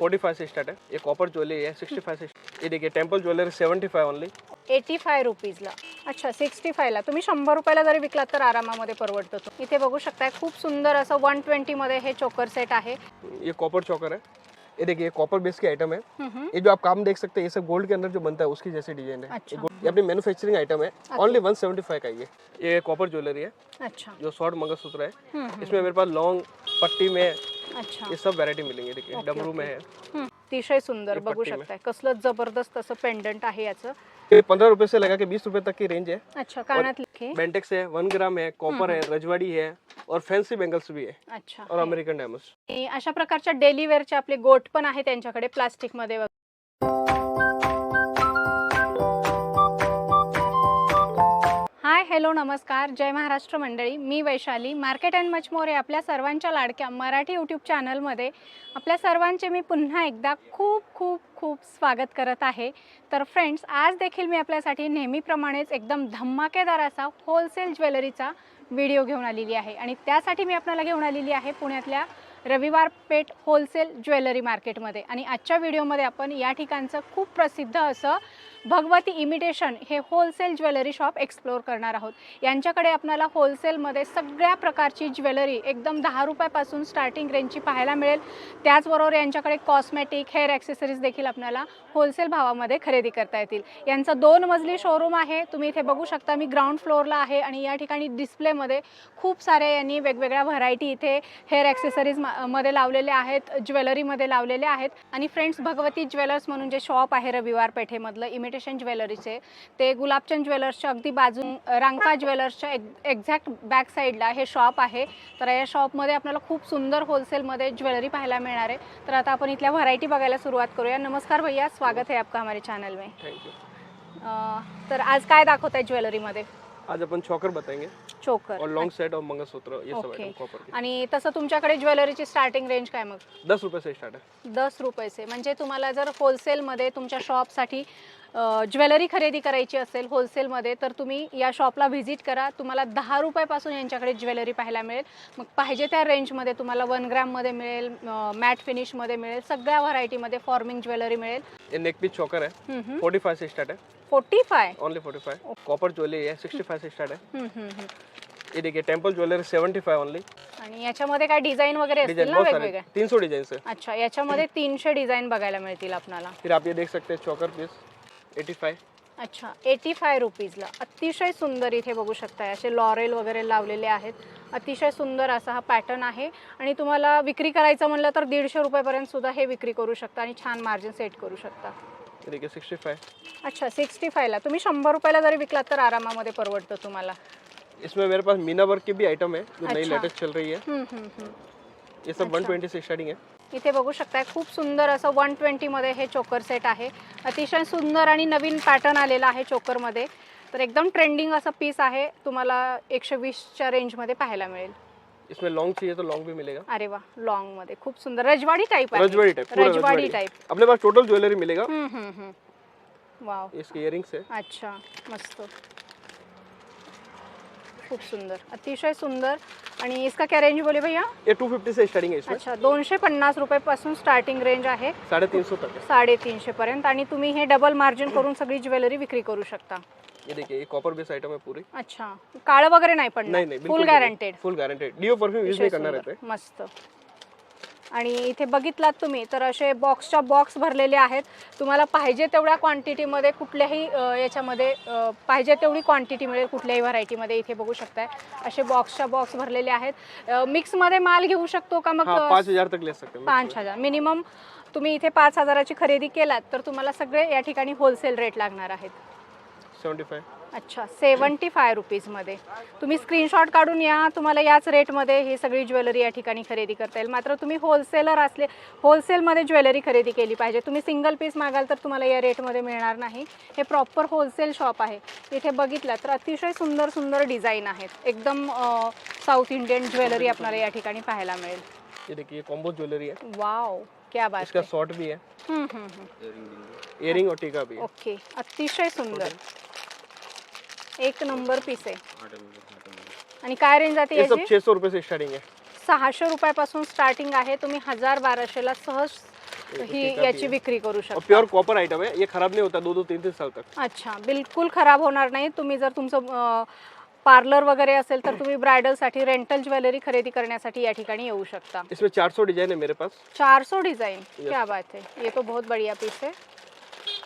Forty five से start है। ये कॉपर ज्वेलरी है सिक्सटी फाइव से ये देखिए temple jewellery seventy five only eighty five रुपीजला अच्छा सिक्स्टी फायला तुम्ही शंभर रुपयाला जरी विकलात तर आरामामध्ये परवडतो तो. इथे बघू शकताय खूप सुंदर असं वन ट्वेंटीमध्ये हे चोकर सेट आहे. ये कॉपर चौकर है। ये देखिए ये कॉपर बेस की आइटम है। हम्म, ये जो आप काम देख सकते हैं ये सब गोल्ड के अंदर जो बनता है उसकी जैसे डिज़ाइन है। अच्छा। ये gold- ये अपनी मैन्युफैक्चरिंग आइटम है। ओनली वन सेवेंटी फाइव का ये। ये कॉपर ज्वेलरी है। अच्छा। जो शॉर्ट मंगलसूत्र है। हम्म, हम्म, इसमें मेरे पास लॉन्ग पट्टी में अच्छा. ये सब वैरायटी मिलेंगे देखिए डमरू में है। अतिशय सुंदर बघू. शकताय. कसलं जबरदस्त असं पेंडंट आहे याचं. ये पंद्रह रुपए से लगा के बीस रुपए तक की रेंज है अच्छा कानात लिखे. बेंटेक्स है वन ग्राम है कॉपर है रजवाड़ी है और फैंसी बेंगल्स भी है अच्छा और अमेरिकन डायमंड्स आणि अशा प्रकारच्या डेली वेअरचे आपले गोट पण आहे त्यांच्याकडे प्लास्टिकमध्ये वगैरे. हॅलो नमस्कार. जय महाराष्ट्र मंडळी. मी Vaishali. Market and much more आपल्या सर्वांच्या लाडक्या मराठी यूट्यूब चॅनलमध्ये. आपल्या सर्वांचे मी पुन्हा एकदा खूप खूप खूप स्वागत करत आहे. तर फ्रेंड्स आज देखील मी आपल्यासाठी नेहमीप्रमाणेच एकदम धमाकेदार असा होलसेल ज्वेलरीचा व्हिडिओ घेऊन आलेली आहे. आणि त्यासाठी मी आपल्याला घेऊन आलेली आहे पुण्यातल्या रविवार पेठ होलसेल ज्वेलरी मार्केटमध्ये आणि आजच्या व्हिडिओमध्ये आपण या ठिकाणचं खूप प्रसिद्ध असं भगवती इमिटेशन हे होलसेल ज्वेलरी शॉप एक्सप्लोअर करणार आहोत. यांच्याकडे आपल्याला होलसेलमध्ये सगळ्या प्रकारची ज्वेलरी एकदम दहा रुपयापासून स्टार्टिंग रेंजची पाहायला मिळेल. त्याचबरोबर यांच्याकडे कॉस्मेटिक हेअर ॲक्सेसरीज देखील आपल्याला होलसेल भावामध्ये खरेदी करता येतील. यांचं दोन मजली शोरूम आहे. तुम्ही इथे बघू शकता मी ग्राउंड फ्लोअरला आहे आणि या ठिकाणी डिस्प्लेमध्ये खूप साऱ्या यांनी वेगवेगळ्या व्हरायटी इथे हेअर ॲक्सेसरीजमध्ये लावलेले आहेत ज्वेलरीमध्ये लावलेले आहेत. आणि फ्रेंड्स भगवती ज्वेलर्स म्हणून जे शॉप आहे रविवार पेठेमधलं इमिटेशन ज्वेलरीचे ते गुलाबचंद ज्वेलर्सच्या अगदी बाजू रांका ज्वेलर्सच्या एक एक्झॅक्ट बॅक साईडला हे शॉप आहे. तर या शॉपमध्ये आपल्याला खूप सुंदर होलसेलमध्ये ज्वेलरी पाहायला मिळणार आहे. तर आता आपण इथल्या व्हरायटी बघायला सुरुवात करूया. नमस्कार भैया स्वागत है आपका हमारे चॅनल में. तर आज काय दाखवत आहे ज्वेलरीमध्ये आज अपन चौकर बताएंगे. चोकर और लॉन्ग सेट और मंगलसूत्र ये सब. आइटम कॉपर के. आणि तसं तुमच्याकडे ज्वेलरीची स्टार्टिंग रेंज काय मग? दस रुपए से स्टार्ट है दस रुपयेचे म्हणजे तुम्हाला जर होलसेलमध्ये तुमच्या शॉपसाठी ज्वेलरी खरेदी करायची असेल होलसेलमध्ये तर तुम्ही या शॉपला व्हिजिट करा. तुम्हाला दहा रुपयापासून यांच्याकडे ज्वेलरी पाहायला मिळेल. मग पाहिजे त्या रेंजमध्ये तुम्हाला वन ग्रॅममध्ये मिळेल मॅट फिनिशमध्ये मिळेल सगळ्या व्हरायटीमध्ये फॉर्मिंग ज्वेलरी मिळेल. नेक पीस चौकर है फोर्टी फाइव से स्टार्ट है forty five only forty five copper jewellery है सिक्सटी फाइव से स्टार्ट है देखिए temple jewellery seventy five only आणि याच्यामध्ये काय डिझाईन वगैरे असतील ना बहुत सारे. वेगवेगळे? तीन सौ डिजाइन है अच्छा याच्यामध्ये तीनशे डिझाईन बघायला मिळतील आपल्याला फिर आप ये देख सकते हैं चौकर पीस एटी फाइव अच्छा एटी फाय रुपीजला अतिशय सुंदर इथे बघू शकताय. असे लॉरेल वगैरे लावलेले आहेत. अतिशय सुंदर असा हा पॅटर्न आहे. आणि तुम्हाला विक्री करायचं म्हणलं तर दीडशे रुपयापर्यंत सुद्धा हे विक्री करू शकता आणि छान मार्जिन सेट करू शकता. सिक्सटी फाइव अच्छा सिक्स्टी फायला तुम्ही शंभर रुपयाला जरी विकलात तर आरामामध्ये परवडतं तुम्हाला. इसमें मेरे पास मीना वर्क की भी आइटम है जो नई। लेटेस्ट चल रही है. ये सब वन अच्छा। ट्वेंटी से स्टार्टिंग है। इथे बघू शकताय खूप सुंदर असं वन ट्वेंटीमध्ये हे चोकर सेट आहे. अतिशय सुंदर आणि नवीन पॅटर्न आलेला आहे चोकरमध्ये तर एकदम ट्रेंडिंग असं पीस आहे तुम्हाला एकशे वीसच्या रेंजमध्ये पाहायला मिळेल. इसमें लॉन्ग चाहिए तो लॉन्ग भी मिलेगा। अरे वा लॉन्गमध्ये. खूप सुंदर. रजवाडी टाईप आहे. रजवाड़ी टाइप पूरा रजवाड़ी टाइप अपने पास टोटल ज्वेलरी मिलेगा। हम्म हम्म हम्म. वाव इसके इयरिंग्स है। अच्छा मस्त. खूप सुंदर अतिशय सुंदर. आणि इसका क्या रेंज बोले भैया? ये टू फिफ्टी से स्टार्टिंग है इसमें. अच्छा दोनशे पन्नास रुपयापासून स्टार्टिंग रेंज आहे. साढ़े तीन सौ तक है. साडेतीनशे पर्यंत. आणि तुम्ही हे डबल मार्जिन करून सगळी ज्वेलरी विक्री करू शकता. ये देखिए ये कॉपर बेस आइटम है पूरी. अच्छा काळं वगैरे नाही नहीं नहीं full guaranteed full guaranteed deo perfume use नहीं करना रहता है. मस्त. आणि इथे बघितलात तुम्ही तर असे बॉक्सच्या बॉक्स भरलेले आहेत. तुम्हाला पाहिजे तेवढ्या क्वांटिटीमध्ये कुठल्याही याच्यामध्ये पाहिजे तेवढी क्वांटिटी मिळेल कुठल्याही व्हरायटीमध्ये इथे बघू शकताय. असे बॉक्सच्या बॉक्स भरलेले आहेत. मिक्समध्ये माल घेऊ शकतो का मग? हाँ पाँच हजार पाच हजार. मिनिमम तुम्ही इथे पाच हजाराची खरेदी केलात तर तुम्हाला सगळे या ठिकाणी होलसेल रेट लागणार आहेत. सेवेंटी फाइव अच्छा सेवन्टी फाय रुपीजमध्ये तुम्ही स्क्रीनशॉट काढून या तुम्हाला याच रेटमध्ये ही सगळी ज्वेलरी या ठिकाणी खरेदी करता येईल. मात्र तुम्ही होलसेलर असले होलसेलमध्ये ज्वेलरी खरेदी केली पाहिजे. तुम्ही सिंगल पीस मागाल तर तुम्हाला या रेटमध्ये मिळणार नाही. हे प्रॉपर होलसेल शॉप आहे. इथे बघितलं तर अतिशय सुंदर सुंदर डिझाईन आहेत. एकदम साऊथ इंडियन ज्वेलरी आपल्याला या ठिकाणी पाहायला मिळेल. ये देखिए कॉम्बो ज्वेलरी है वाव क्या बात इसका शॉर्ट भी है. हम्म, हम्म, हम्म. इयरिंग और टीका भी है. ओके अतिशय सुंदर. एक नंबर पीस आहे. आणि काय रेंज जाते ये सब याची? छह सौ रुपए से स्टार्टिंग है सहाशे रुपयापासून स्टार्टिंग आहे. तुम्ही हजार बाराशेला सहज ही याची विक्री करू और शकता. प्योर कॉपर आइटम है ये खराब नहीं होता. दो दो तीन तीन साल तक. अच्छा बिलकुल खराब होणार नाही. तुम्ही जर तुमचं पार्लर वगैरे असेल तर तुम्ही ब्रायडलसाठी रेंटल ज्वेलरी खरेदी करण्यासाठी या ठिकाणी येऊ शकता. इसमें 400 डिजाइन है मेरे पास. 400 डिजाइन. क्या बात है. ये तो बहुत बढ़िया पीस है.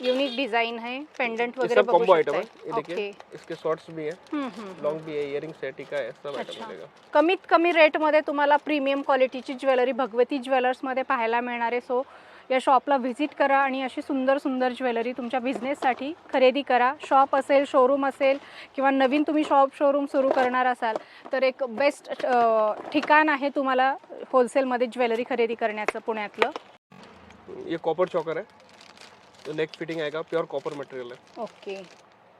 यूनिक डिजाइन है पेंडेंट वगैरह सब कॉम्बो आइटम है। ये देखिए इसके शॉर्ट्स भी है. लॉन्ग भी है इयरिंग है टीका है सब आइटम. मिलेगा। कमीत कमी रेटमध्ये तुम्हाला प्रीमियम क्वालिटीची ज्वेलरी भगवती ज्वेलर्समध्ये पाहायला मिळणार. आहे सो या शॉपला व्हिजिट करा आणि अशी सुंदर सुंदर ज्वेलरी तुमच्या बिझनेससाठी खरेदी करा. शॉप असेल शोरूम असेल किंवा नवीन तुम्ही शॉप शोरूम सुरू करणार असाल तर एक बेस्ट ठिकाण आहे तुम्हाला होलसेलमध्ये ज्वेलरी खरेदी करण्याचं पुण्यातलं. ये कॉपर चौकर है। तो नेक फिटिंग आहे का? प्युअर कॉपर मटेरियल आहे. ओके.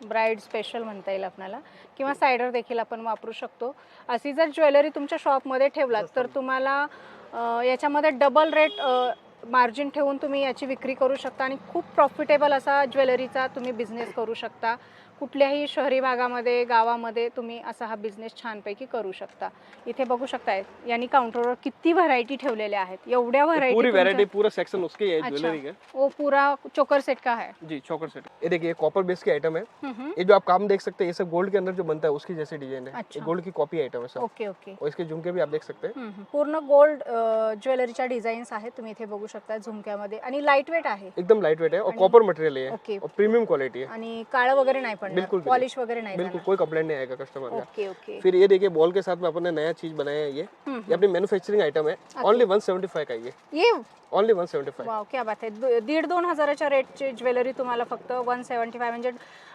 ब्राईड स्पेशल म्हणता येईल आपल्याला किंवा सायडर देखील आपण वापरू शकतो. अशी जर ज्वेलरी तुमच्या शॉपमध्ये ठेवलात तर तुम्हाला अ, याच्यामध्ये डबल रेट मार्जिन ठेवून तुम्ही याची विक्री करू शकता आणि खूप प्रॉफिटेबल असा ज्वेलरीचा तुम्ही बिझनेस करू शकता. कुठल्याही शहरी भागामध्ये गावामध्ये तुम्ही असा हा बिझनेस छानपैकी करू शकता. इथे बघू शकताय यांनी काउंटरवर किती व्हरायटी ठेवलेल्या आहेत. एवढ्या पूरी व्हरायटी वैरायटी पूरा सेक्शन उसकी है अच्छा. ज्वेलरी का वो पूरा चोकर सेट का है जी चौकर सेट ये देखिए कॉपर बेस की आइटम है. ये जो आप काम देख सकते हैं ये सब गोल्ड के अंदर जो बनता है उसकी जैसे डिजाइन है। अच्छा. गोल्ड की कॉपी आइटम है सब ओके ओके. और इसके झुमके भी आप देख सकते हैं. पूर्ण गोल्ड ज्वेलरीच्या डिझाईन्स आहेत. तुम्ही इथे बघू शकता झुमक्यामध्ये. आणि लाइट वेट आहे. एकदम लाइट वेट है और आणि- कॉपर मटेरियल है और प्रीमियम क्वालिटी है आणि काळं वगैरे नाही बिलकुल पॉलिश वगैरे नाही बिल्कुल. कोई कंप्लेंट नहीं आएगा कस्टमर का। ओके ओके फिर ये देखिए बॉल के साथ में अपन ने नया चीज बनाया है ये। अपनी मैन्युफैक्चरिंग आइटम है। ओनली 175 का ये। ये ओनली 175 वाव क्या बात आहे दीड दोन हजाराच्या रेटची ज्वेलरी तुम्हाला फक्त वन सेवन्टी फाय म्हणजे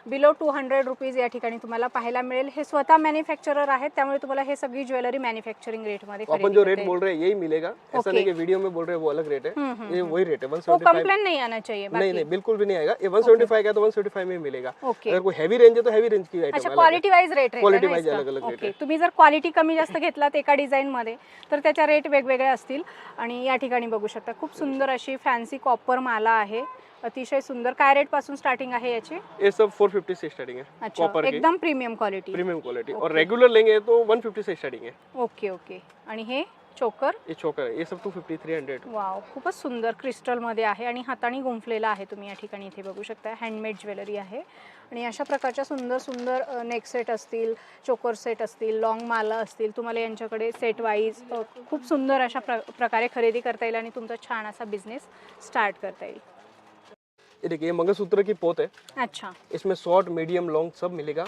बिलो टू हंड्रेड रुपीज या ठिकाणी तुम्हाला पाहायला मिळेल. हे स्वतः मॅन्युफॅक्चरर आहेत त्यामुळे तुम्हाला हे सगळी ज्वेलरी मॅन्युफॅक्चरिंग रेटमध्ये अपन खरेदी जो रेट. बोल रहे हैं यही मिलेगा. ऐसा। नहीं कि वीडियो में बोल रहे हैं वो अलग रेट है. ये वही रेट है वो 175 कंप्लेन नहीं आना चाहिए नहीं बाकी। नहीं बिल्कुल भी नहीं आएगा. ये 175 का तो 175 में ही मिलेगा. अगर कोई हैवी रेंज है तो हैवी रेंज की अच्छा क्वालिटी वाईज रेट wise अलग-अलग rate ओके आहे. तुम्ही जर क्वालिटी कमी जास्त घेतलात एका डिझाईन मध्ये तर त्याच्या रेट वेगवेगळे असतील. आणि या ठिकाणी बघू शकता खूप सुंदर अशी फॅन्सी कॉपर माला आहे. अतिशय सुंदर काय रेटपासून स्टार्टिंग आहे याची. ये सब 450 से स्टार्टिंग है अच्छा कॉपर की एकदम प्रीमियम क्वालिटी प्रीमियम क्वालिटी और। रेगुलर लेंगे तो 150 से स्टार्टिंग है ओके ओके आणि हे? चोकर? ये चोकर है सब 250 300 वाव खूपच सुंदर क्रिस्टलमध्ये आहे आणि हाताने गुंफलेला आहे तुम्ही या ठिकाणी इथे बघू शकता. हँडमेड ज्वेलरी आहे. आणि अशा प्रकारच्या सुंदर सुंदर नेक सेट असतील चोकर सेट असतील लॉंग माला असतील तुम्हाला यांच्याकडे सेट वाईज खूप सुंदर अशा प्र प्रकारे खरेदी करता येईल आणि तुमचा छान असा बिझनेस स्टार्ट करता येईल. ये देखिए मंगलसूत्र की पोत है। अच्छा। इसमें शॉर्ट मीडियम लॉन्ग सब मिलेगा।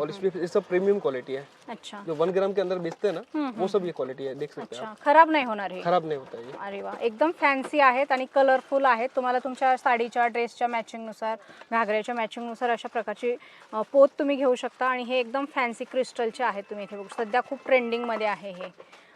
और इसमें ये सब प्रीमियम क्वालिटी है। अच्छा। जो वन ग्राम के अंदर बेचते हैं ना वो सब ये क्वालिटी है देख सकते हैं अच्छा। खराब नाही होणार हे। खराब नहीं होता है ये। अरे वा एकदम फॅन्सी आहेत आणि कलरफुल आहेत. तुम्हाला तुमच्या साडीच्या ड्रेसच्या मॅचिंगनुसार घागऱ्याच्या मॅचिंगनुसार अशा प्रकारची अ, पोत तुम्ही घेऊ शकता. आणि हे एकदम फॅन्सी क्रिस्टलचे आहेत तुम्ही इथे बघू सध्या खूप ट्रेंडिंगमध्ये आहे हे.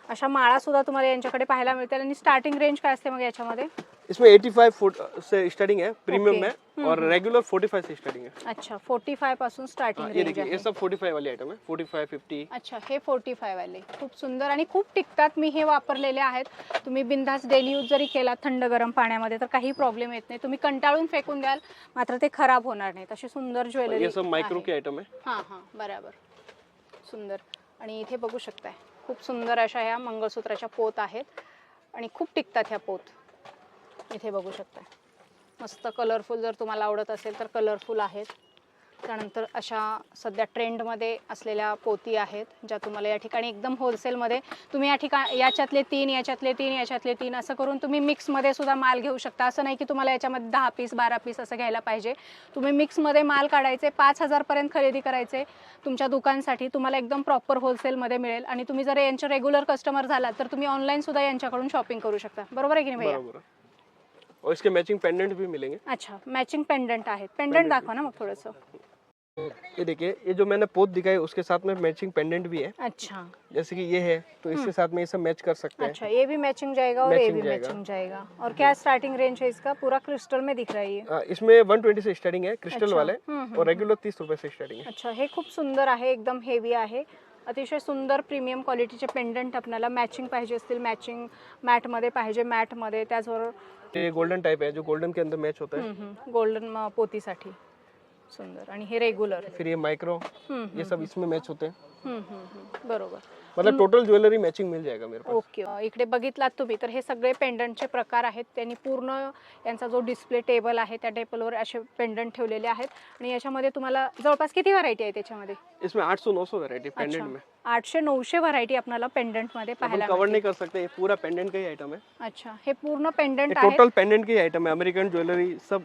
अशा माळा सुद्धा तुम्हाला यांच्याकडे पाहायला मिळतील. आणि स्टार्टिंग रेंज काय असते मग याच्यामध्ये? इसमें 85 फुट से स्टार्टिंग है प्रीमियम ओके। में और रेगुलर 45 से स्टार्टिंग है। अच्छा फोर्टी फायपासून हाँ, स्टार्टिंग ये देखिए आहे ये सब 45 वाली आइटम है 45 50 अच्छा हे फोर्टी फाय वाले खूप सुंदर आणि खूप टिकतात. मी हे वापरलेले आहेत. तुम्ही बिंदास डेली यूज जरी केला थंड गरम पाण्यामध्ये तर काही प्रॉब्लेम येत नाही. तुम्ही कंटाळून फेकून द्याल मात्र ते खराब होणार नाहीत. अशी सुंदर ज्वेलरी ये सब माइक्रो की आइटम है। हां हां बराबर. सुंदर. आणि इथे बघू शकताय खूप सुंदर अशा ह्या मंगळसूत्राच्या पोत आहेत. आणि खूप टिकतात ह्या पोत. इथे बघू शकता मस्त कलरफुल जर तुम्हाला आवडत असेल तर कलरफुल आहेत. त्यानंतर अशा सध्या ट्रेंडमध्ये असलेल्या पोती आहेत ज्या तुम्हाला या ठिकाणी एकदम होलसेलमध्ये तुम्ही या ठिकाणी याच्यातले तीन याच्यातले तीन याच्यातले तीन असं करून तुम्ही मिक्समध्ये सुद्धा माल घेऊ शकता. असं नाही की तुम्हाला याच्यामध्ये दहा पीस बारा पीस असं घ्यायला पाहिजे. तुम्ही मिक्समध्ये माल काढायचे पाच हजारपर्यंत खरेदी करायचे. तुमच्या दुकानसाठी तुम्हाला एकदम प्रॉपर होलसेलमध्ये मिळेल. आणि तुम्ही जर यांचे रेग्युलर कस्टमर झालात तर तुम्ही ऑनलाईनसुद्धा यांच्याकडून शॉपिंग करू शकता. बरोबर आहे की नाही भैया? और इसके मैचिंग पेंडेंट भी मिलेंगे। अच्छा मॅचिंग पेंडंट आहेत पेंडंट दाखवा ना मग थोडंसं. ये देखिए ये जो मैंने पोत दिखाई उसके साथ में मैचिंग पेंडेंट भी है। अच्छा। जैसे कि ये है तो इसके साथ में ये सब मैच कर सकते हैं। अच्छा ये भी मैचिंग जाएगा और ये भी। मैचिंग जाएगा। और क्या स्टार्टिंग रेंज है इसका? पूरा क्रिस्टल में दिख रहा है ये। आ, इसमें 120 से स्टार्टिंग है क्रिस्टल अच्छा, वाले हम्म, हम्म, और रेगुलर तीस रुपए से स्टार्टिंग है। अच्छा हे खूप सुंदर आहे एकदम हेवी आहे. अतिशय सुंदर प्रीमियम क्वालिटीचे पेंडंट आपल्याला मॅचिंग पाहिजे असतील मॅचिंग मॅटमध्ये पाहिजे मॅटमध्ये त्याचबरोबर ये गोल्डन टाइप है जो गोल्डन के अंदर मैच होता है गोल्डन पोतीसाठी सुंदर. आणि हे रेग्युलर फिर ये माइक्रो ये सब इसमें मैच होते. हैं बरोबर. मतलब टोटल ज्वेलरी मैचिंग मिल जाएगा मेरे पास. ओके. इकडे बघितलात तुम्ही तर हे सगळे पेंडंटचे प्रकार आहेत. त्यांनी पूर्ण यांचा जो डिस्प्ले टेबल आहे त्या टेबलवर असे पेंडंट ठेवलेले आहेत. आणि याच्यामध्ये तुम्हाला जवळपास किती व्हरायटी आहे त्याच्यामध्ये? इसमें 800 900 वैरायटी पेंडेंट में. आठशे नऊशे व्हरायटी आपल्याला पेंडंटमध्ये अपन पाहायला कवर नहीं. कर सकते ये पूरा पेंडेंट का ही आइटम है अच्छा. हे पूर्ण पेंडंट आहे टोटल पेंडेंट की आइटम है अमेरिकन ज्वेलरी सब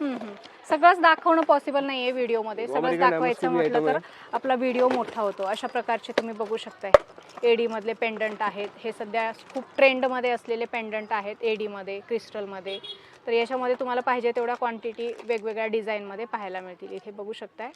हम्म. सगळंच दाखवणं पॉसिबल नाही आहे व्हिडिओमध्ये सगळंच American दाखवायचं म्हटलं item तर. आपला व्हिडिओ मोठा होतो. अशा प्रकारचे तुम्ही बघू शकताय. एडीमधले पेंडंट आहेत. हे सध्या खूप ट्रेंडमध्ये असलेले पेंडंट आहेत एडीमध्ये क्रिस्टलमध्ये तर याच्यामध्ये तुम्हाला पाहिजे तेवढ्या क्वांटिटी वेगवेगळ्या डिझाईनमध्ये पाहायला मिळतील. इथे बघू शकताय.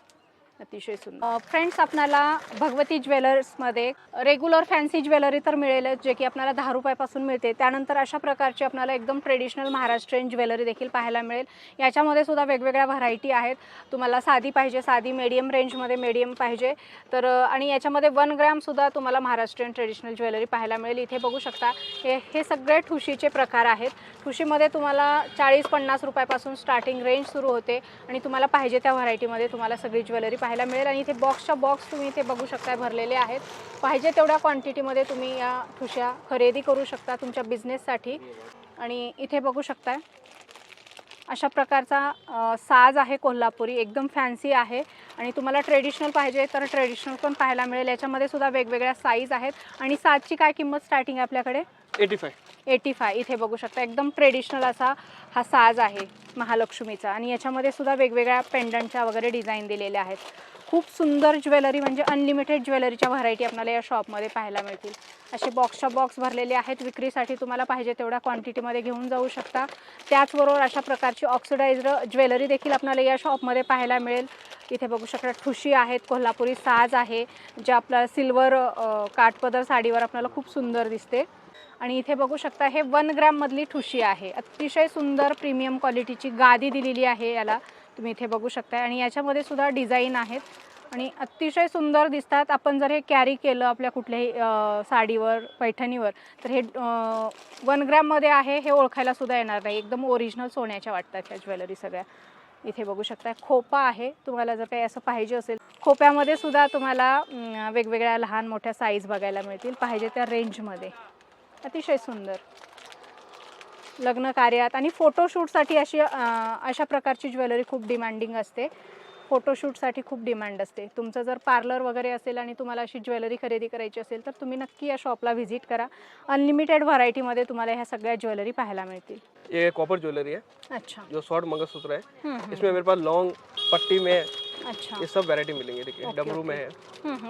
अतिशय सुंदर. फ्रेंड्स आपल्याला भगवती ज्वेलर्समध्ये रेग्युलर फॅन्सी ज्वेलरी तर मिळेलच जे की आपल्याला दहा रुपयापासून मिळते. त्यानंतर अशा प्रकारची आपल्याला एकदम ट्रेडिशनल महाराष्ट्रीयन ज्वेलरी देखील पाहायला मिळेल. याच्यामध्ये सुद्धा वेगवेगळ्या व्हरायटी आहेत. तुम्हाला साधी पाहिजे साधी मीडियम रेंजमध्ये मीडियम पाहिजे. तर आणि याच्यामध्ये वन ग्रॅमसुद्धा तुम्हाला महाराष्ट्रीयन ट्रेडिशनल ज्वेलरी पाहायला मिळेल. इथे बघू शकता हे हे सगळे ठुशीचे प्रकार आहेत. ठुशीमध्ये तुम्हाला चाळीस पन्नास रुपयापासून स्टार्टिंग रेंज सुरू होते. आणि तुम्हाला पाहिजे त्या व्हरायटीमध्ये तुम्हाला सगळी ज्वेलरी पाहायला मिळेल आणि इथे बॉक्सच्या बॉक्स तुम्ही इथे बघू शकता भरलेले आहेत. पाहिजे तेवढ्या क्वांटिटीमध्ये तुम्ही या ठुश्या खरेदी करू शकता तुमच्या बिझनेससाठी आणि इथे बघू शकताय. अशा प्रकारचा साज आहे कोल्हापुरी एकदम फॅन्सी आहे आणि तुम्हाला ट्रेडिशनल पाहिजे तर ट्रेडिशनल पण पाहायला मिळेल. याच्यामध्ये सुद्धा वेगवेगळ्या साईज आहेत. आणि साजची काय किंमत स्टार्टिंग आहे आपल्याकडे? 85 एटी फाय इथे बघू शकता एकदम ट्रेडिशनल असा हा साज आहे महालक्ष्मीचा. आणि याच्यामध्ये सुद्धा वेगवेगळ्या पेंडंटच्या वगैरे डिझाईन दिलेल्या आहेत. खूप सुंदर ज्वेलरी म्हणजे अनलिमिटेड ज्वेलरीच्या व्हरायटी आपल्याला या शॉपमध्ये पाहायला मिळतील. असे बॉक्सच्या बॉक्स भरलेले आहेत. विक्रीसाठी तुम्हाला पाहिजे तेवढ्या क्वांटिटीमध्ये घेऊन जाऊ शकता. त्याचबरोबर अशा प्रकारची ऑक्सिडाइज्ड ज्वेलरी देखील आपल्याला या शॉपमध्ये पाहायला मिळेल. इथे बघू शकता ठुशी आहेत कोल्हापुरी साज आहे जे आपल्याला सिल्वर काठपदर साडीवर आपल्याला खूप सुंदर दिसते. आणि इथे बघू शकता हे वन ग्रॅममधली ठुशी आहे. अतिशय सुंदर प्रीमियम क्वालिटीची गादी दिलेली आहे याला. तुम्ही इथे बघू शकता आणि याच्यामध्ये सुद्धा डिझाईन आहेत. आणि अतिशय सुंदर दिसतात. आपण जर हे कॅरी केलं आपल्या कुठल्याही साडीवर पैठणीवर तर हे वन ग्रॅममध्ये आहे हे ओळखायला सुद्धा येणार नाही. एकदम ओरिजिनल सोन्याच्या वाटतात ह्या ज्वेलरी सगळ्या. इथे बघू शकता खोपा आहे. तुम्हाला जर काही असं पाहिजे असेल खोप्यामध्ये सुद्धा तुम्हाला वेगवेगळ्या लहान मोठ्या साईज बघायला मिळतील. पाहिजे त्या रेंजमध्ये अतिशय सुंदर. लग्न कार्यात आणि फोटोशूटसाठी अशी अशा प्रकारची ज्वेलरी खूप डिमांडिंग असते. फोटोशूटसाठी खूप डिमांड असते. तुमचं जर पार्लर वगैरे असेल आणि तुम्हाला अशी ज्वेलरी खरेदी करायची असेल तर तुम्ही नक्की या शॉपला व्हिजिट करा. अनलिमिटेड व्हरायटीमध्ये तुम्हाला ह्या सगळ्या ज्वेलरी पाहायला मिळतील. ये कॉपर ज्वेलरी है अच्छा. जो शॉर्ट मंगलसूत्र है हम्म, हम्म, इसमें मेरे पास लॉन्ग पट्टी में अच्छा। ये सब वैरायटी मिलेंगे देखिए डमरू में है।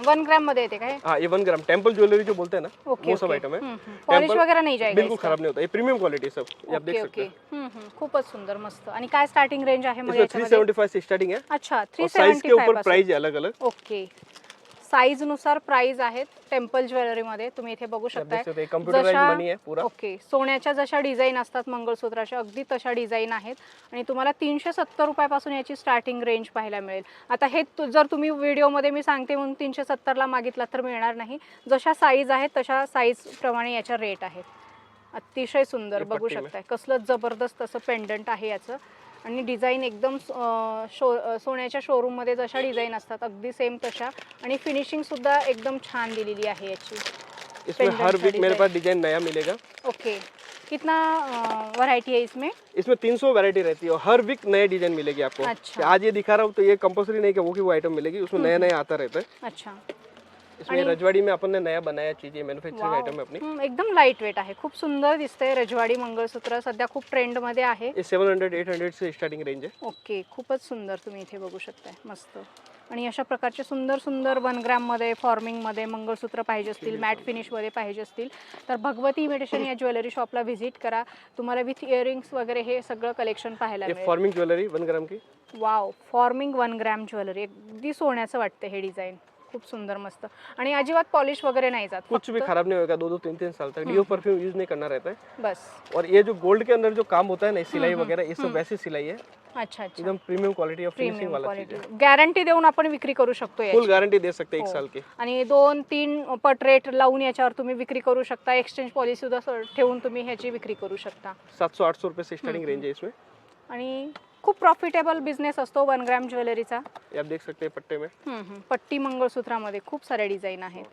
वन ग्राम वन देते येते काय हाँ ये वन ग्राम टेंपल ज्वेलरी जो बोलते हैं ना ओके वो सब ओके। आइटम है। हम्म, हम्म. पॉलिश Temple- वगैरह नहीं जाएगा बिल्कुल इसका? खराब नहीं होता। ये प्रीमियम क्वालिटी सब ये आप देख सकते ओके। हैं। हम्म, हम्म. खूपच सुंदर मस्त। आणि काय स्टार्टिंग रेंज आहे मग इसमें थ्री याच्यामध्ये? सेवेंटी फाइव से स्टार्टिंग है। अच्छा थ्री और साइज़ के ऊपर प्राइस है अलग अलग ओके। साईजनुसार प्राइस आहेत टेम्पल ज्वेलरीमध्ये तुम्ही इथे बघू शकताय. हैं जशा- ओके सोन्याच्या जशा डिझाईन असतात मंगळसूत्राच्या अगदी तशा डिझाईन आहेत. आणि तुम्हाला तीनशे सत्तर रुपयापासून याची स्टार्टिंग रेंज पाहायला मिळेल. आता हे जर तुम्ही व्हिडिओमध्ये मी सांगते म्हणून तीनशे सत्तरला मागितला तर मिळणार नाही. जशा साईज आहेत तशा साईज प्रमाणे याच्या रेट आहेत. अतिशय सुंदर बघू. शकताय. कसलं जबरदस्त असं पेंडंट आहे याचं. आणि डिझाईन एकदम शो सोन्याच्या शोरूममध्ये जशा डिझाईन असतात. अगदी सेम तशा. आणि फिनिशिंग सुद्धा एकदम छान दिलेली आहे याची. इसमें हर वीक मेरे। पास डिजाइन नया मिलेगा। ओके कितना वैरायटी है इसमें? इसमें 300 वैरायटी रहती है और हर वीक नए डिजाइन मिलेगी आपको। अच्छा। आज ये दिखा रहा हूँ तो ये कंपलसरी नहीं कि वो की वो आइटम मिलेगी उसमें नया नया आता रहता है। अच्छा। इसमें रजवाड़ी में अपन ने नया बनाया चीज ये मैन्युफैक्चरिंग. आइटम है अपनी। हम्म, एकदम लाइट वेट आहे. खूप सुंदर दिसतंय रजवाडी मंगळसूत्र. सध्या खूप ट्रेंडमध्ये आहे. ये 700 800 से स्टार्टिंग रेंज है ओके खूपच सुंदर तुम्ही इथे बघू शकताय. मस्त. आणि अशा प्रकारचे सुंदर सुंदर वन ग्रॅममध्ये फॉर्मिंगमध्ये मंगळसूत्र पाहिजे असतील मॅट फिनिशमध्ये पाहिजे असतील. तर भगवती इमिटेशन या ज्वेलरी शॉपला व्हिजिट करा. तुम्हाला विथ इयरिंग्स वगैरे हे सगळं कलेक्शन पाहायला ये मिळेल. फॉर्मिंग ज्वेलरी वन ग्राम की? Wow forming one gram jewellery. अगदी सोन्याचं वाटतं हे डिझाईन खूप सुंदर मस्त. आणि अजिबात पॉलिश वगैरे नाही जात कुछ भी खराब नहीं होगा दो दो तीन तीन साल तक. डीओ परफ्यूम यूज नहीं करना रहता है। बस. और ये जो गोल्ड के अंदर जो काम होता है ना सिलाई वगैरह ये सब वैसी सिलाई है। अच्छा अच्छा. एकदम प्रीमियम क्वालिटी और फिनिशिंग वाला गॅरंटी देऊन आपण विक्री करू शकतो फुल. गारंटी दे सकते एक हो. साल की. आणि दोन तीन पट रेट लावून याच्यावर तुम्ही विक्री करू शकता. एक्सचेंज पॉलिसी सुद्धा ठेवून तुम्ही ह्याची विक्री करू शकता. सात सौ आठ सौ रुपये से स्टार्टिंग रेंज है इसमें. आणि खूप प्रॉफिटेबल बिझनेस असतो वन ग्रॅम ज्वेलरीचा. ये आप देख सकते हैं पट्टे में. हम्म, हम्म. पट्टी मंगळसूत्रामध्ये खूप साऱ्या डिझाईन आहेत.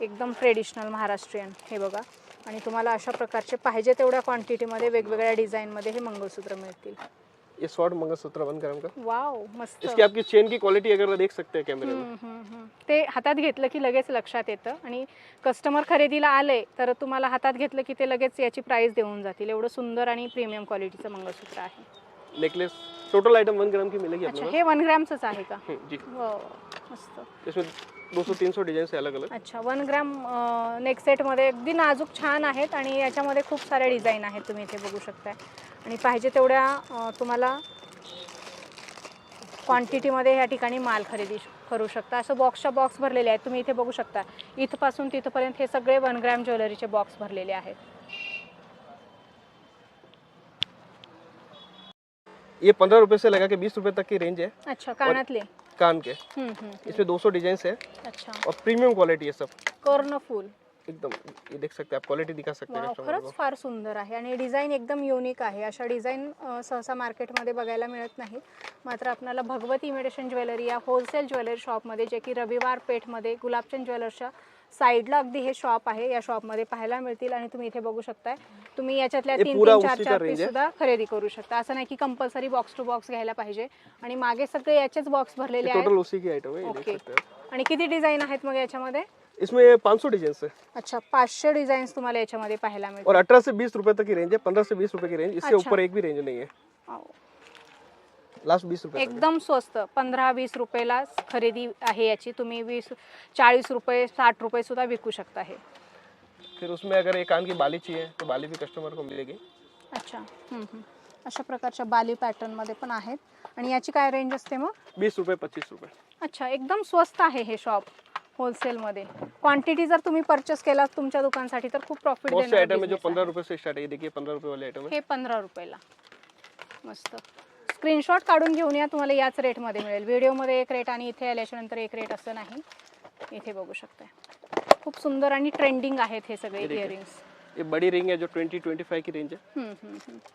एकदम ट्रेडिशनल महाराष्ट्रीयन हे बघा. आणि तुम्हाला अशा प्रकारचे पाहिजे तेवढ्या क्वांटिटीमध्ये वेगवेगळ्या डिझाईनमध्ये हे मंगळसूत्र मिळतील. ये शॉर्ट मंगलसूत्र वन ग्राम का वाव मस्त. इसकी आपकी चेन की क्वालिटी अगर देख सकते हैं कैमरे में. हम्म, हम्म, हम्म. ते हातात घेतलं की लगेच लक्षात येतं आणि कस्टमर खरेदीला आले तर तुम्हाला हातात घेतलं की ते लगेच याची प्राइस देऊन जातील. एवढं सुंदर आणि प्रीमियम क्वालिटीचं मंगळसूत्र आहे. Necklace total item one gram की मिलेगी अच्छा हे वन ग्रॅमचंच आहे का? जी. हो मस्त. इसमें 200 300 डिजाइन है अलग अलग अच्छा वन ग्रॅम नेक सेटमध्ये अगदी नाजूक छान आहेत आणि याच्यामध्ये खूप साऱ्या डिझाईन आहेत तुम्ही इथे बघू शकताय. आणि पाहिजे तेवढ्या अं, तुम्हाला क्वांटिटीमध्ये या ठिकाणी माल खरेदी श- करू शकता. असं बॉक्सच्या बॉक्स भरलेले आहेत तुम्ही इथे बघू शकता. इथपासून तिथपर्यंत हे सगळे वन ग्रॅम ज्वेलरीचे बॉक्स भरलेले आहेत. ये पंद्रह रुपए से लगा के बीस रुपए तक की रेंज है। अच्छा कानातले कान के। हम्म, हम्म, इसमें 200 डिजाइन है। अच्छा। और प्रीमियम क्वालिटी है सब। कर्णफूल एकदम ये देख सकते हैं आप क्वालिटी दिखा सकते हैं खरंच फार सुंदर आहे आणि डिझाईन एकदम युनिक आहे. अशा डिझाईन सहसा मार्केटमध्ये बघायला मिळत नाही. मात्र आपल्याला भगवत इमिटेशन ज्वेलरी या होलसेल ज्वेलरी शॉपमध्ये जे की रविवार पेठमध्ये गुलाबचंद ज्वेलर्सच्या साईडला अगदी हे शॉप आहे या शॉपमध्ये पाहायला मिळतील आणि तुम्ही इथे बघू शकताय. तुम्ही याच्यातल्या तीन तीन चार चार पीस आहे? सुद्धा खरेदी करू शकता. असं नाही की कंपल्सरी बॉक्स टू बॉक्स घ्यायला पाहिजे. आणि मागे सगळे याचेच बॉक्स भरलेले आहेत. ओके आणि किती डिझाईन आहेत मग याच्यामध्ये? इसमें 500 डिजाइन है अच्छा पाचशे डिझाईन्स तुम्हाला याच्यामध्ये पाहायला मिळतील. और अठारह से बीस रुपए तक की रेंज है पंद्रह से बीस रुपए की रेंज इससे अच्छा। ऊपर एक भी रेंज नहीं है. वाव. लास्ट तक है। एकदम स्वस्त. पंधरा वीस रुपयाला खरेदी आहे याची. तुम्ही वीस चाळीस रुपये साठ रुपये सुद्धा विकू शकता हे. फिर उसमें अगर एक कान की बाली चाहिए तो बाली भी कस्टमर को मिलेगी. अच्छा. हम्म, हम्म. अशा प्रकारच्या बाली पॅटर्नमध्ये पण आहेत. आणि याची काय रेंज असते मग? बीस रुपए पच्चीस रुपए अच्छा एकदम स्वस्त आहे हे शॉप होलसेलमध्ये क्वांटिटी जर तुम्ही परचेस केला तुमच्या दुकानसाठी तर खूप प्रॉफिट बहुत से आइटम है जो पंद्रह रुपए से स्टार्ट है ये देखिए पंद्रह रुपए वाले आइटम है हे पंधरा रुपयाला. मस्त. स्क्रीनशॉट काढून घेऊन या तुम्हाला याच रेटमध्ये मिळेल. व्हिडिओमध्ये एक रेट आणि इथे आल्याच्यानंतर एक रेट असं नाही. इथे बघू शकताय. खूप सुंदर आणि ट्रेंडिंग आहेत हे सगळे हे. इयरिंग्स ये बड़ी रिंग है जो ट्वेंटी ट्वेंटी फाइव की रेंज है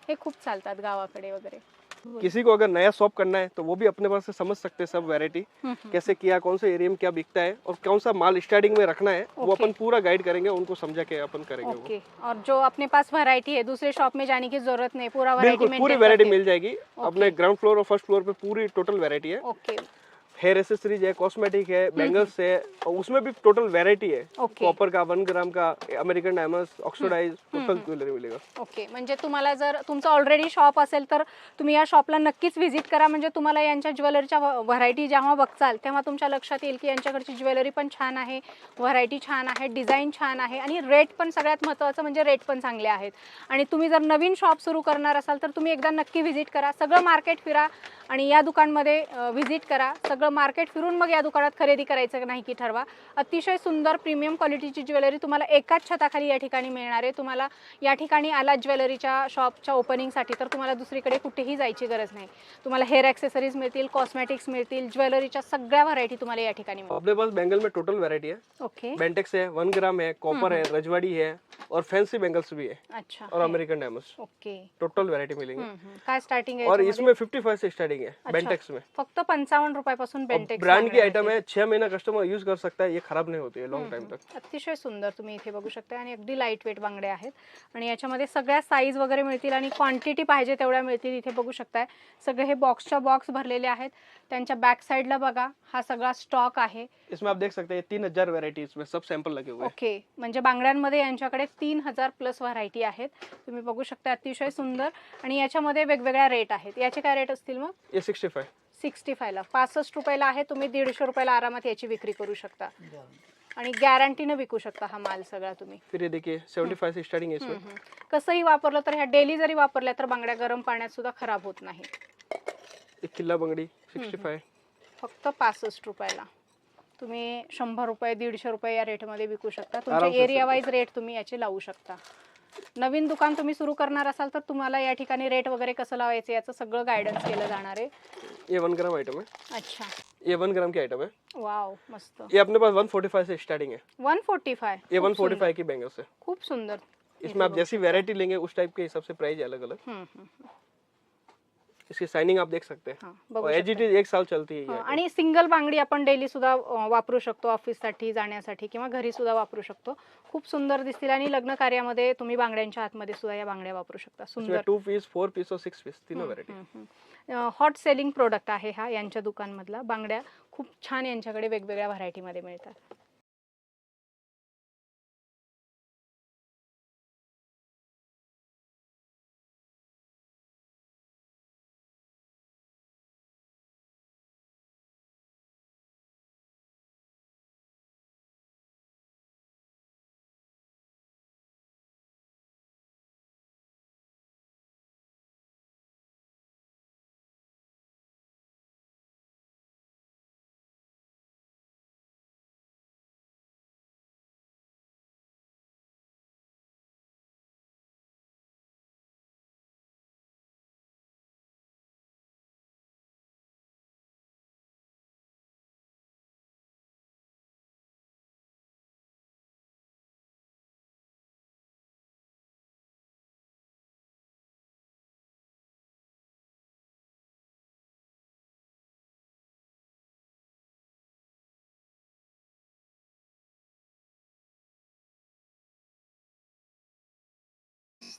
हे खूप चालतात गावाकडे वगैरे. किसी को अगर नया शॉप करना है तो वो भी अपने पास से समझ सकते हैं सब वैरायटी. कैसे किया कौन से एरिया में क्या बिकता है और कौन सा माल स्टार्टिंग में रखना है वो अपन पूरा गाइड करेंगे उनको समझा के अपन करेंगे वो। ओके और जो अपने पास वैरायटी है दूसरे शॉप में जाने की ज़रूरत नहीं पूरा पूरी वेरायटी मिल जाएगी। अपने ग्राउंड फ्लोर और फ़र्स्ट फ्लोर पे पूरी टोटल वेरायटी है। हेयर एसेसरीज है कॉस्मेटिक है बैंगल्स है और उसमें भी टोटल वैरायटी है। कॉपर का वन ग्राम का American diamond oxidise total jewellery मिलेगा। ओके म्हणजे तुम्हाला जर तुमचं ऑलरेडी शॉप असेल तर तुम्ही या शॉपला नक्कीच व्हिजिट करा. म्हणजे तुम्हाला यांच्या ज्वेलरीच्या व्हरायटी जेव्हा बघचाल तेव्हा तुमच्या लक्षात येईल की यांच्याकडची ज्वेलरी पण छान आहे व्हरायटी छान आहे डिझाईन छान आहे आणि रेट पण सगळ्यात महत्त्वाचं म्हणजे रेट पण चांगले आहेत. आणि तुम्ही जर नवीन शॉप सुरू करणार असाल तर तुम्ही एकदा नक्की व्हिजिट करा. सगळं मार्केट फिरा आणि या दुकानमध्ये व्हिजिट करा. सगळं मार्केट फिरून मग या दुकानात खरेदी करायचं नाही की ठरवा. अतिशय सुंदर प्रीमियम क्वालिटीची ज्वेलरी तुम्हाला एकाच छताखाली या ठिकाणी मिळणार आहे. तुम्हाला या ठिकाणी आला ज्वेलरीच्या शॉपच्या ओपनिंगसाठी तर तुम्हाला दुसरीकडे कुठेही जायची गरज नाही. तुम्हाला हेअर ॲक्सेसरीज मिळतील कॉस्मेटिक्स मिळतील ज्वेलरीच्या सगळ्या व्हरायटी तुम्हाला या ठिकाणी अपने पास बैंगल में टोटल वैरायटी है. ओके बेंटेक्स है वन ग्राम है कॉपर है रजवाड़ी है और फैंसी बैंगल्स भी है. अच्छा. और American diamonds okay total variety मिलेंगे. काय स्टार्टिंग आहे और? इसमें 55 से स्टार्टिंग है बेंटेक्स में. फक्त पंचावन्न रुपयापासून बेंटेक्स ब्रांड की आइटम है छह महीना कस्टमर यूज कर सकता है ये खराब नहीं होती है लॉन्ग टाइम तक. अतिशय सुंदर तुम्ही इथे बघू शकता आणि अगदी लाइट वेट बांगडे आहेत. आणि याच्यामध्ये सगळ्या साईज वगैरे मिळतील आणि क्वांटिटी पाहिजे तेवढ्या मिळतील इथे बघू शकताय. सगळे हे बॉक्सच्या बॉक्स भरलेले आहेत. त्यांच्या बॅक साईडला बघा हा सगळा स्टॉक आहे. इसमें आप देख सकते हैं तीन हजार वेरायटी इसमें सब सैंपल लगे हुए ओके म्हणजे बांगड्यांमध्ये यांच्याकडे तीन हजार प्लस व्हरायटी आहेत. तुम्ही बघू शकता अतिशय सुंदर. आणि याच्यामध्ये वेगवेगळ्या रेट आहेत. याचे काय रेट असतील मग? ये सिक्सटी फाइव सिक्स्टी फायला पासष्ट रुपयाला आहे तुम्ही दीडशे रुपयाला आरामात याची विक्री करू शकता. आणि गॅरंटीनं विकू शकता हा माल सगळा तुम्ही. फिर ये देखिए सेवेंटी फाइव से स्टार्टिंग है इसमें हम्म, हम्म. कसंही वापरलं तर ह्या डेली जरी वापरल्या तर बांगड्या गरम पाण्यात सुद्धा खराब होत नाही. एक किल्ला बंगड़ी सिक्सटी फाइव फक्त पासष्ट रुपयाला. तुम्ही शंभर रुपये दीडशे रुपये या रेटमध्ये विकू शकता. तुमच्या आरामशीर एरिया वाईज रेट तुम्ही याचे लावू शकता. नवीन दुकान तुम्ही सुरू करणार असाल तर तुम्हाला या ठिकाणी रेट वगैरे कसं लावायचं याचं सगळं गायडन्स केलं जाणार आहे. ये वन ग्राम आइटम है अच्छा. ये वन ग्राम की आइटम है वाव मस्त. ये अपने पास वन फोर्टी फाइव से स्टार्टिंग है वन फोर्टी फाय ये वन फोर्टी फाइव की बैंगल्स है खूप सुंदर. इसमें आप जैसी वैरायटी लेंगे उस टाइप के हिसाब से प्राइस अलग अलग हम्म, हम्म, हम्म. इसकी साइनिंग आप देख सकते हैं। हां. एक साल चलती है हां, ये। आणि सिंगल बांगडी आपण डेली सुद्धा वापरू शकतो ऑफिससाठी जाण्यासाठी किंवा घरी सुद्धा वापरू शकतो. खूप सुंदर दिसतील आणि लग्न कार्यामध्ये तुम्ही बांगड्यांच्या आतमध्ये सुद्धा या बांगड्या वापरू शकता. सुंदर. टू पीस फोर पीस और सिक्स पीस तीनों वेरायटी हॉट सेलिंग प्रोडक्ट आहे हा यांच्या दुकानमधला. बांगड्या खूप छान यांच्याकडे वेगवेगळ्या व्हरायटीमध्ये मिळतात.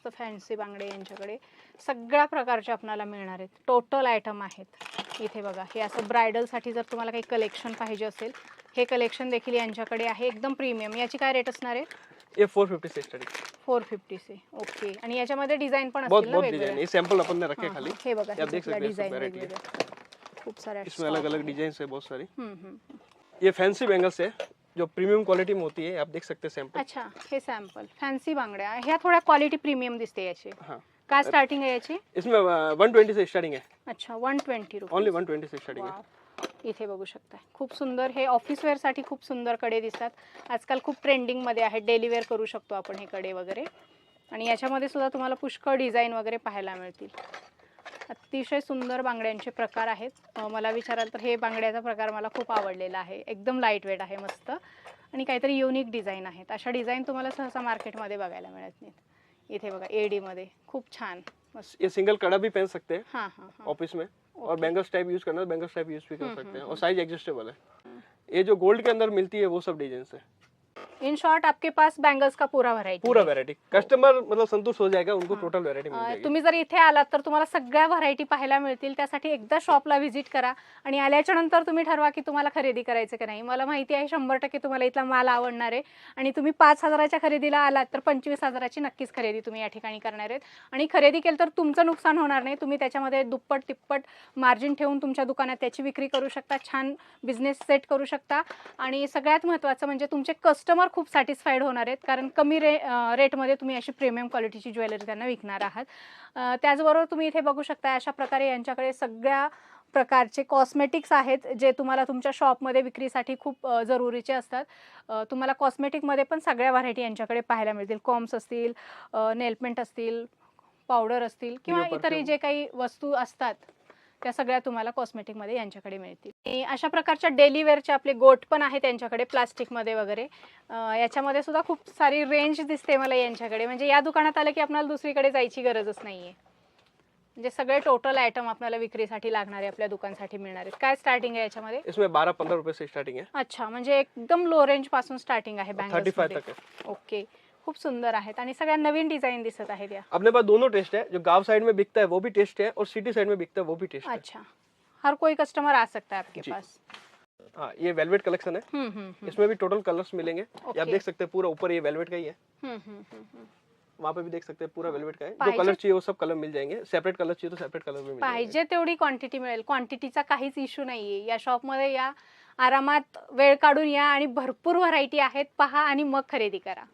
मस्त फॅन्सी बांगडे यांच्याकडे सगळ्या प्रकारचे आपल्याला मिळणार आहेत. टोटल आयटम आहेत. इथे बघा हे असं ब्रायडलसाठी जर तुम्हाला काही कलेक्शन पाहिजे असेल हे कलेक्शन देखील यांच्याकडे आहे. एकदम प्रीमियम याची काय रेट असणार आहे? ये फोर फिफ्टी से फोर फिफ्टीचे ओके आणि याच्यामध्ये डिझाइन पण असतील ना बहुत डिजाइन वेगवेगळे ये सैंपल अपन ने रखे हां, खाली. हां, हे बघा हैं डिझाईन है वेगवेगळे खूप इसमें अलग अलग. डिजाइन है बहुत सारी. ये फैंसी बैंगल्स है. जो प्रीमियम क्वालिटी में होती है आप देख सकते हैं सैंपल अच्छा हे सॅम्पल फॅन्सी बांगड्या. ह्या थोड्या क्वालिटी प्रीमियम दिसते याची. हाँ. काय स्टार्टिंग आहे याची? इसमें वन ट्वेंटी से स्टार्टिंग है अच्छा one twenty only one twenty से स्टार्टिंग है. इथे बघू शकता खूप सुंदर. हे ऑफिस वेअरसाठी खूप सुंदरकडे दिसतात. आजकाल खूप ट्रेंडिंगमध्ये आहेत. डेली वेअर करू शकतो आपण हे कडे वगैरे. आणि याच्यामध्ये सुद्धा तुम्हाला पुष्कळ डिझाईन वगैरे पाहायला मिळतील. अतिशय सुंदर बांगड्यांचे प्रकार आहेत. मला विचाराल तर हे बांगड्याचा प्रकार मला खूप आवडलेला आहे. एकदम लाइट वेट आहे मस्त. आणि काहीतरी युनिक डिझाईन आहेत. अशा डिझाईन तुम्हाला सहसा मार्केटमध्ये बघायला मिळत नाहीत. इथे बघा एडीमध्ये खूप छान. ये सिंगल कड़ा भी पहन सकते हैं हां हां हां. ऑफिस में. और ओके. बैंगल्स टाइप यूज करना बैंगल्स टाइप यूज भी कर सकते हैं। और साइज एडजस्टेबल है। ये जो गोल्ड के अंदर मिलती है वो सब डिजाइन है। इन शॉर्ट आपके पास बैंगल्स का पूरा व्हरायटी पूरा वेरायटी कस्टमर मतलब संतुष्ट हो जाएगा उनको. टोटल मिल जाएगी. तुम्ही जर इथे आलात तर तुम्हाला सगळ्या व्हरायटी पाहायला मिळतील. त्यासाठी एकदा शॉपला व्हिजिट करा आणि आल्याच्यानंतर तुम्ही ठरवा की तुम्हाला खरेदी करायचं की नाही. मला माहिती आहे शंभर टक्के तुम्हाला इथला माल आवडणार आहे. आणि तुम्ही पाच हजाराच्या खरेदीला आलात तर पंचवीस हजाराची नक्कीच खरेदी तुम्ही या ठिकाणी करणार आहेत. आणि खरेदी केली तर तुमचं नुकसान होणार नाही. तुम्ही त्याच्यामध्ये दुप्पट तिप्पट मार्जिन ठेवून तुमच्या दुकानात त्याची विक्री करू शकता. छान बिझनेस सेट करू शकता. आणि सगळ्यात महत्त्वाचं म्हणजे तुमचे कस्टमर खूप सॅटिस्फाईड होणार आहेत. कारण कमी रे रेटमध्ये तुम्ही अशी प्रीमियम क्वालिटीची ज्वेलरी त्यांना विकणार आहात. त्याचबरोबर तुम्ही इथे बघू शकता अशा प्रकारे यांच्याकडे सगळ्या प्रकारचे कॉस्मेटिक्स आहेत जे तुम्हाला तुमच्या शॉपमध्ये विक्रीसाठी खूप जरुरीचे असतात. तुम्हाला कॉस्मेटिकमध्ये पण सगळ्या व्हरायटी यांच्याकडे पाहायला मिळतील. कॉम्स असतील नेलपेंट असतील पावडर असतील किंवा इतरही. जे काही वस्तू असतात. त्या सगळ्या तुम्हाला कॉस्मेटिकमध्ये यांच्याकडे मिळतील. आणि अशा प्रकारच्या डेली वेअरचे आपले गोट पण आहेत त्यांच्याकडे प्लास्टिकमध्ये वगैरे. याच्यामध्ये सुद्धा खूप सारी रेंज दिसते मला यांच्याकडे. म्हणजे या दुकानात आलं की आपल्याला दुसरीकडे जायची गरजच नाही आहे म्हणजे सगळे टोटल आयटम आपल्याला विक्रीसाठी लागणारे आपल्या दुकानसाठी मिळणार. आहेत काय स्टार्टिंग आहे याच्यामध्ये? इसमें बारह पंद्रह रुपए से स्टार्टिंग है। अच्छा म्हणजे एकदम लो रेंजपासून स्टार्टिंग आहे थर्टी फाइव तक है ओके खूप सुंदर आहेत आणि सगळ्या नवीन डिझाईन दिसत आहेत या. अपने पास दोनों टेस्ट है जो गाँव साइड में बिकता है वो भी टेस्ट है और सिटी साइड में बिकता है वो भी टेस्ट है. अच्छा. हर कोई कस्टमर आ सकता है आपके जी। पास. हाँ ये वेलवेट कलेक्शन है. हम्म हम्म हम्म, इसमें भी टोटल कलर्स मिलेंगे. ये आप ओके। देख सकते हैं पूरा ऊपर ये वेलवेट का ही है. हम्म, हम्म, हम्म, हम्म. वहाँ पे भी देख सकते हैं पूरा वेलवेट का है. जो पाहिजे- कलर चाहिए वो सब कलर मिल जाएँगे. सेपरेट कलर चाहिए तो सेपरेट कलर में मिल जाएँगे. पाहिजे तेवढी क्वांटिटी मिळेल. क्वांटिटीचा काहीच इश्यू नाहीये. या शॉपमध्ये या आरामात वेळ काढून या आणि भरपूर व्हरायटी आहेत. पहा आणि मग खरेदी करा.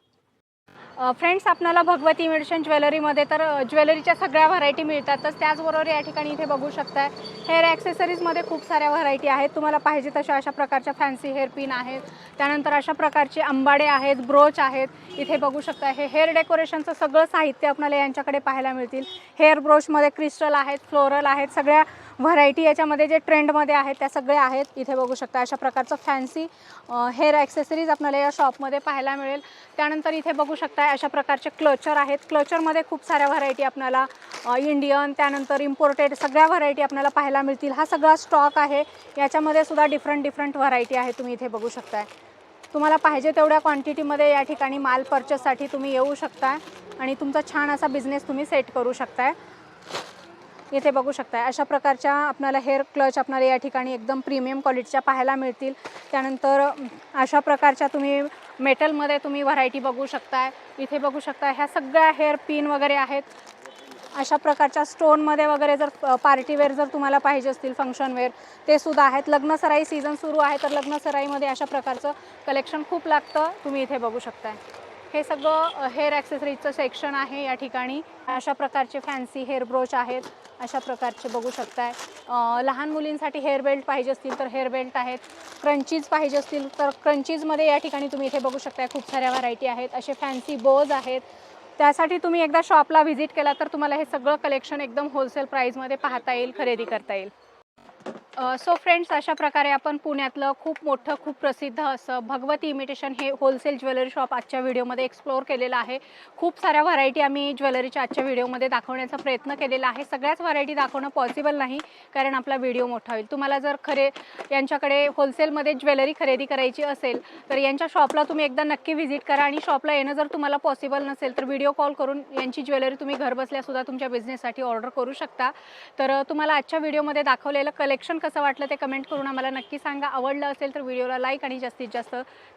फ्रेंड्स आपल्याला भगवती मेडिशन ज्वेलरीमध्ये तर ज्वेलरीच्या सगळ्या व्हरायटी मिळतातच. त्याचबरोबर या ठिकाणी इथे बघू शकताय हेअर ॲक्सेसरीजमध्ये खूप साऱ्या व्हरायटी आहेत. तुम्हाला पाहिजे तशा अशा प्रकारच्या फॅन्सी हेअर पिन आहेत. त्यानंतर अशा प्रकारचे अंबाडे आहेत ब्रोच आहेत. इथे बघू शकता हे हेअर डेकोरेशनचं सगळं साहित्य आपल्याला यांच्याकडे पाहायला मिळतील. हेअर ब्रोचमध्ये क्रिस्टल आहेत फ्लोरल आहेत. सगळ्या व्हरायटी याच्यामध्ये जे ट्रेंडमध्ये आहेत त्या सगळ्या आहेत. इथे बघू शकता अशा प्रकारचं फॅन्सी हेअर ॲक्सेसरीज आपल्याला या शॉपमध्ये पाहायला मिळेल. त्यानंतर इथे बघू शकता अशा प्रकारचे क्लचर आहेत. क्लचरमध्ये खूप साऱ्या व्हरायटी आपल्याला इंडियन त्यानंतर इम्पोर्टेड सगळ्या व्हरायटी आपल्याला पाहायला मिळतील. हा सगळा स्टॉक आहे. याच्यामध्ये सुद्धा डिफरंट डिफरंट व्हरायटी आहे. तुम्ही इथे बघू शकताय. तुम्हाला पाहिजे तेवढ्या क्वांटिटीमध्ये या ठिकाणी माल पर्चेससाठी तुम्ही येऊ शकताय. आणि तुमचा छान असा बिझनेस तुम्ही सेट करू शकताय. इथे बघू शकताय. अशा प्रकारच्या आपल्याला हेअर क्लच आपल्याला या ठिकाणी एकदम प्रीमियम क्वालिटीच्या पाहायला मिळतील. त्यानंतर अशा प्रकारच्या तुम्ही मेटलमध्ये तुम्ही व्हरायटी बघू शकताय इथे बघू शकता ह्या सगळ्या हेअर पिन वगैरे आहेत. अशा प्रकारच्या स्टोनमध्ये वगैरे जर पार्टीवेअर जर तुम्हाला पाहिजे असतील फंक्शनवेअर ते सुद्धा आहेत. लग्नसराई सीझन सुरू आहे तर लग्नसराईमध्ये अशा प्रकारचं कलेक्शन खूप लागतं तुम्ही इथे बघू शकताय. हे सगळं हेअर ॲक्सेसरीजचं सेक्शन आहे या ठिकाणी. अशा प्रकारचे फॅन्सी हेअर ब्रोच आहेत. अशा प्रकारचे बघू शकताय. लहान मुलींसाठी हेअर बेल्ट पाहिजे असतील तर हेअर बेल्ट आहेत. क्रंचीज पाहिजे असतील तर क्रंचीजमध्ये या ठिकाणी तुम्ही इथे बघू शकताय खूप साऱ्या व्हरायटी आहेत. असे फॅन्सी बोज आहेत. त्यासाठी तुम्ही एकदा शॉपला व्हिजिट केला तर तुम्हाला हे सगळं कलेक्शन एकदम होलसेल प्राईजमध्ये पाहता येईल खरेदी करता येईल. सो फ्रेंड्स अशा प्रकारे आपण पुण्यातलं खूप मोठं खूप प्रसिद्ध असं भगवती इमिटेशन हे होलसेल ज्वेलरी शॉप आजच्या व्हिडिओमध्ये एक्सप्लोअर केलेलं आहे. खूप साऱ्या व्हरायटी आम्ही ज्वेलरीच्या आजच्या व्हिडिओमध्ये दाखवण्याचा प्रयत्न केलेला आहे. सगळ्याच व्हरायटी दाखवणं पॉसिबल नाही कारण आपला व्हिडिओ मोठा होईल. तुम्हाला जर खरे यांच्याकडे होलसेलमध्ये ज्वेलरी खरेदी करायची असेल तर यांच्या शॉपला तुम्ही एकदा नक्की व्हिजिट करा आणि शॉपला येणं जर तुम्हाला पॉसिबल नसेल तर व्हिडिओ कॉल करून यांची ज्वेलरी तुम्ही घरबसल्यासुद्धा तुमच्या बिझनेससाठी ऑर्डर करू शकता. तर तुम्हाला आजच्या व्हिडिओमध्ये दाखवलेलं कलेक्शन कसं वाटलं ते कमेंट करून आम्हाला नक्की सांगा. आवडलं असेल तर व्हिडिओला लाईक आणि जास्तीत जास्त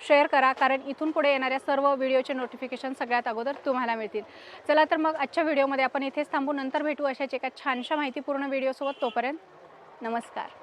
शेअर करा. कारण इथून पुढे येणाऱ्या सर्व व्हिडिओचे नोटिफिकेशन सगळ्यात अगोदर तुम्हाला मिळतील. चला तर मग आजच्या व्हिडिओमध्ये आपण इथेच थांबू. नंतर भेटू अशाच एका छानशा माहितीपूर्ण व्हिडिओसोबत तोपर्यंत नमस्कार.